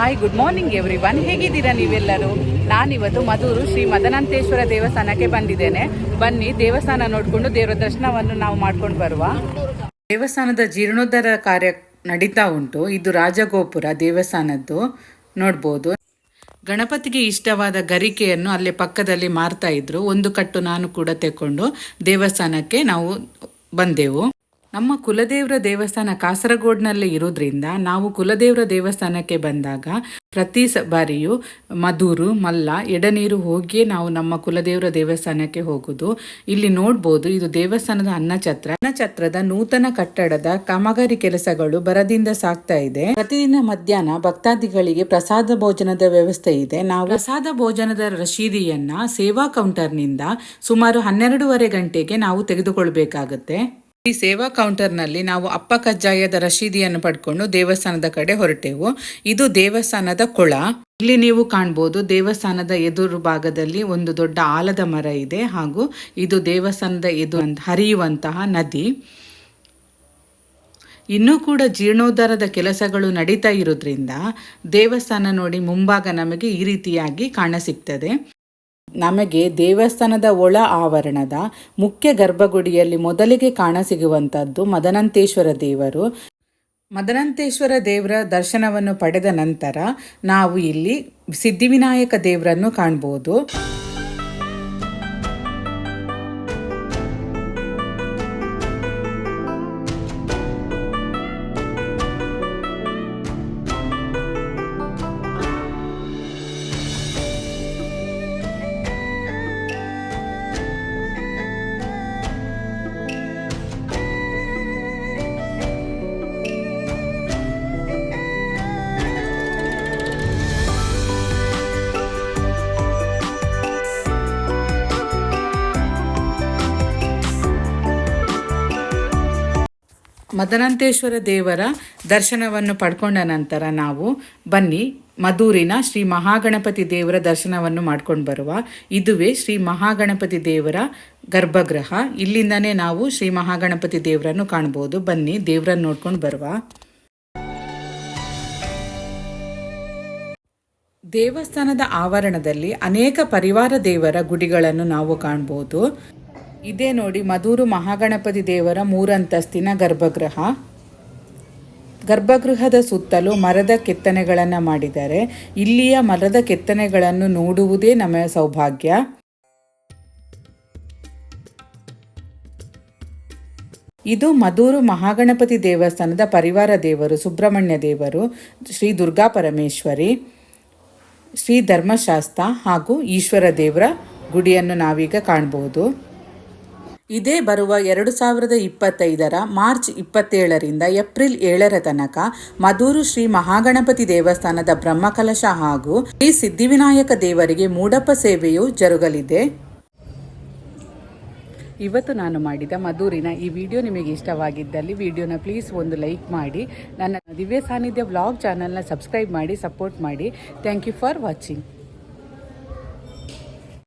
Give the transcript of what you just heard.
Hi good morning everyone ಹೇಗಿದ್ದೀರಾ ನೀವೆಲ್ಲರೂ? ನಾನಿವತ್ತು ಮಧೂರು ಶ್ರೀ ಮದನಂತೇಶ್ವರ ದೇವಸ್ಥಾನಕ್ಕೆ ಬಂದಿದ್ದೇನೆ. ಬನ್ನಿ, ದೇವಸ್ಥಾನ ನೋಡಿಕೊಂಡು ದೇವರ ದರ್ಶನವನ್ನು ನಾವು ಮಾಡ್ಕೊಂಡು ಬರುವ. ದೇವಸ್ಥಾನದ ಜೀರ್ಣೋದ್ಧಾರ ಕಾರ್ಯ ನಡೀತಾ ಉಂಟು. ಇದು ರಾಜಗೋಪುರ ದೇವಸ್ಥಾನದ್ದು. ನೋಡ್ಬೋದು. ಗಣಪತಿಗೆ ಇಷ್ಟವಾದ ಗರಿಕೆಯನ್ನು ಅಲ್ಲೇ ಪಕ್ಕದಲ್ಲಿ ಮಾರ್ತಾ ಇದ್ರು. ಒಂದು ಕಟ್ಟು ನಾನು ಕೂಡ ತೆಕ್ಕೊಂಡು ದೇವಸ್ಥಾನಕ್ಕೆ ನಾವು ಬಂದೆವು. ನಮ್ಮ ಕುಲದೇವರ ದೇವಸ್ಥಾನ ಕಾಸರಗೋಡ್ನಲ್ಲಿ ಇರೋದ್ರಿಂದ ನಾವು ಕುಲದೇವರ ದೇವಸ್ಥಾನಕ್ಕೆ ಬಂದಾಗ ಪ್ರತಿ ಸ ಬಾರಿಯೂ ಮಧುರು, ಮಲ್ಲ, ಎಡನೀರು ಹೋಗಿಯೇ ನಾವು ನಮ್ಮ ಕುಲದೇವರ ದೇವಸ್ಥಾನಕ್ಕೆ ಹೋಗೋದು. ಇಲ್ಲಿ ನೋಡ್ಬೋದು ಇದು ದೇವಸ್ಥಾನದ ಅನ್ನಛತ್ರ ಅನ್ನಛತ್ರದ ನೂತನ ಕಟ್ಟಡದ ಕಾಮಗಾರಿ ಕೆಲಸಗಳು ಬರದಿಂದ ಸಾಗ್ತಾ ಇದೆ. ಪ್ರತಿದಿನ ಮಧ್ಯಾಹ್ನ ಭಕ್ತಾದಿಗಳಿಗೆ ಪ್ರಸಾದ ಭೋಜನದ ವ್ಯವಸ್ಥೆ ಇದೆ. ನಾವು ಪ್ರಸಾದ ಭೋಜನದ ರಶೀದಿಯನ್ನ ಸೇವಾ ಕೌಂಟರ್ನಿಂದ ಸುಮಾರು ಹನ್ನೆರಡೂವರೆ ಗಂಟೆಗೆ ನಾವು ತೆಗೆದುಕೊಳ್ಬೇಕಾಗತ್ತೆ. ಈ ಸೇವಾ ಕೌಂಟರ್ನಲ್ಲಿ ನಾವು ಅಪ್ಪ ಕಜ್ಜಾಯದ ರಶೀದಿಯನ್ನು ಪಡ್ಕೊಂಡು ದೇವಸ್ಥಾನದ ಕಡೆ ಹೊರಟೆವು. ಇದು ದೇವಸ್ಥಾನದ ಕೊಳ. ಇಲ್ಲಿ ನೀವು ಕಾಣ್ಬೋದು ದೇವಸ್ಥಾನದ ಎದುರು ಭಾಗದಲ್ಲಿ ಒಂದು ದೊಡ್ಡ ಆಲದ ಮರ ಇದೆ ಹಾಗೂ ಇದು ದೇವಸ್ಥಾನದ ಎದು ಹರಿಯುವಂತಹ ನದಿ. ಇನ್ನೂ ಕೂಡ ಜೀರ್ಣೋದ್ಧಾರದ ಕೆಲಸಗಳು ನಡೀತಾ ಇರೋದ್ರಿಂದ ದೇವಸ್ಥಾನ ನೋಡಿ ಮುಂಭಾಗ ನಮಗೆ ಈ ರೀತಿಯಾಗಿ ಕಾಣಸಿಗ್ತದೆ ನಮಗೆ ದೇವಸ್ಥಾನದ ಒಳ ಆವರಣದ ಮುಖ್ಯ ಗರ್ಭಗುಡಿಯಲ್ಲಿ ಮೊದಲಿಗೆ ಕಾಣಸಿಗುವಂಥದ್ದು ಮದನಂತೇಶ್ವರ ದೇವರು. ಮದನಂತೇಶ್ವರ ದೇವರ ದರ್ಶನವನ್ನು ಪಡೆದ ನಂತರ ನಾವು ಇಲ್ಲಿ ಸಿದ್ಧಿವಿನಾಯಕ ದೇವರನ್ನು ಕಾಣ್ಬೋದು. ಮದನಂತೇಶ್ವರ ದೇವರ ದರ್ಶನವನ್ನು ಪಡ್ಕೊಂಡ ನಂತರ ನಾವು ಬನ್ನಿ ಮದೂರಿನ ಶ್ರೀ ಮಹಾಗಣಪತಿ ದೇವರ ದರ್ಶನವನ್ನು ಮಾಡ್ಕೊಂಡು ಬರುವ. ಇದುವೇ ಶ್ರೀ ಮಹಾಗಣಪತಿ ದೇವರ ಗರ್ಭಗೃಹ. ಇಲ್ಲಿಂದನೇ ನಾವು ಶ್ರೀ ಮಹಾಗಣಪತಿ ದೇವರನ್ನು ಕಾಣ್ಬೋದು. ಬನ್ನಿ, ದೇವರನ್ನು ನೋಡ್ಕೊಂಡು ಬರುವ. ದೇವಸ್ಥಾನದ ಆವರಣದಲ್ಲಿ ಅನೇಕ ಪರಿವಾರ ದೇವರ ಗುಡಿಗಳನ್ನು ನಾವು ಕಾಣ್ಬೋದು. ಇದೇ ನೋಡಿ ಮಧೂರು ಮಹಾಗಣಪತಿ ದೇವರ ಮೂರಂತಸ್ತಿನ ಗರ್ಭಗೃಹ. ಗರ್ಭಗೃಹದ ಸುತ್ತಲೂ ಮರದ ಕೆತ್ತನೆಗಳನ್ನು ಮಾಡಿದ್ದಾರೆ. ಇಲ್ಲಿಯ ಮರದ ಕೆತ್ತನೆಗಳನ್ನು ನೋಡುವುದೇ ನಮ್ಮ ಸೌಭಾಗ್ಯ. ಇದು ಮಧೂರು ಮಹಾಗಣಪತಿ ದೇವಸ್ಥಾನದ ಪರಿವಾರ ದೇವರು ಸುಬ್ರಹ್ಮಣ್ಯ ದೇವರು, ಶ್ರೀ ದುರ್ಗಾ ಪರಮೇಶ್ವರಿ, ಶ್ರೀ ಧರ್ಮಶಾಸ್ತ್ರ ಹಾಗೂ ಈಶ್ವರ ದೇವರ ಗುಡಿಯನ್ನು ನಾವೀಗ ಕಾಣಬಹುದು ಇದೇ ಬರುವ ಎರಡು ಸಾವಿರದ ಇಪ್ಪತ್ತೈದರ ಮಾರ್ಚ್ ಇಪ್ಪತ್ತೇಳರಿಂದ ಏಪ್ರಿಲ್ ಏಳರ ತನಕ ಮಧೂರು ಶ್ರೀ ಮಹಾಗಣಪತಿ ದೇವಸ್ಥಾನದ ಬ್ರಹ್ಮಕಲಶ ಹಾಗೂ ಶ್ರೀ ಸಿದ್ಧಿವಿನಾಯಕ ದೇವರಿಗೆ ಮೂಡಪ್ಪ ಸೇವೆಯು ಜರುಗಲಿದೆ. ಇವತ್ತು ನಾನು ಮಾಡಿದ ಮಧೂರಿನ ಈ ವಿಡಿಯೋ ನಿಮಗೆ ಇಷ್ಟವಾಗಿದ್ದಲ್ಲಿ ವಿಡಿಯೋನ ಪ್ಲೀಸ್ ಒಂದು ಲೈಕ್ ಮಾಡಿ, ನನ್ನ ದಿವ್ಯ ಸಾನ್ನಿಧ್ಯ ವ್ಲಾಗ್ ಚಾನಲ್ನ ಸಬ್ಸ್ಕ್ರೈಬ್ ಮಾಡಿ, ಸಪೋರ್ಟ್ ಮಾಡಿ. Thank you for watching.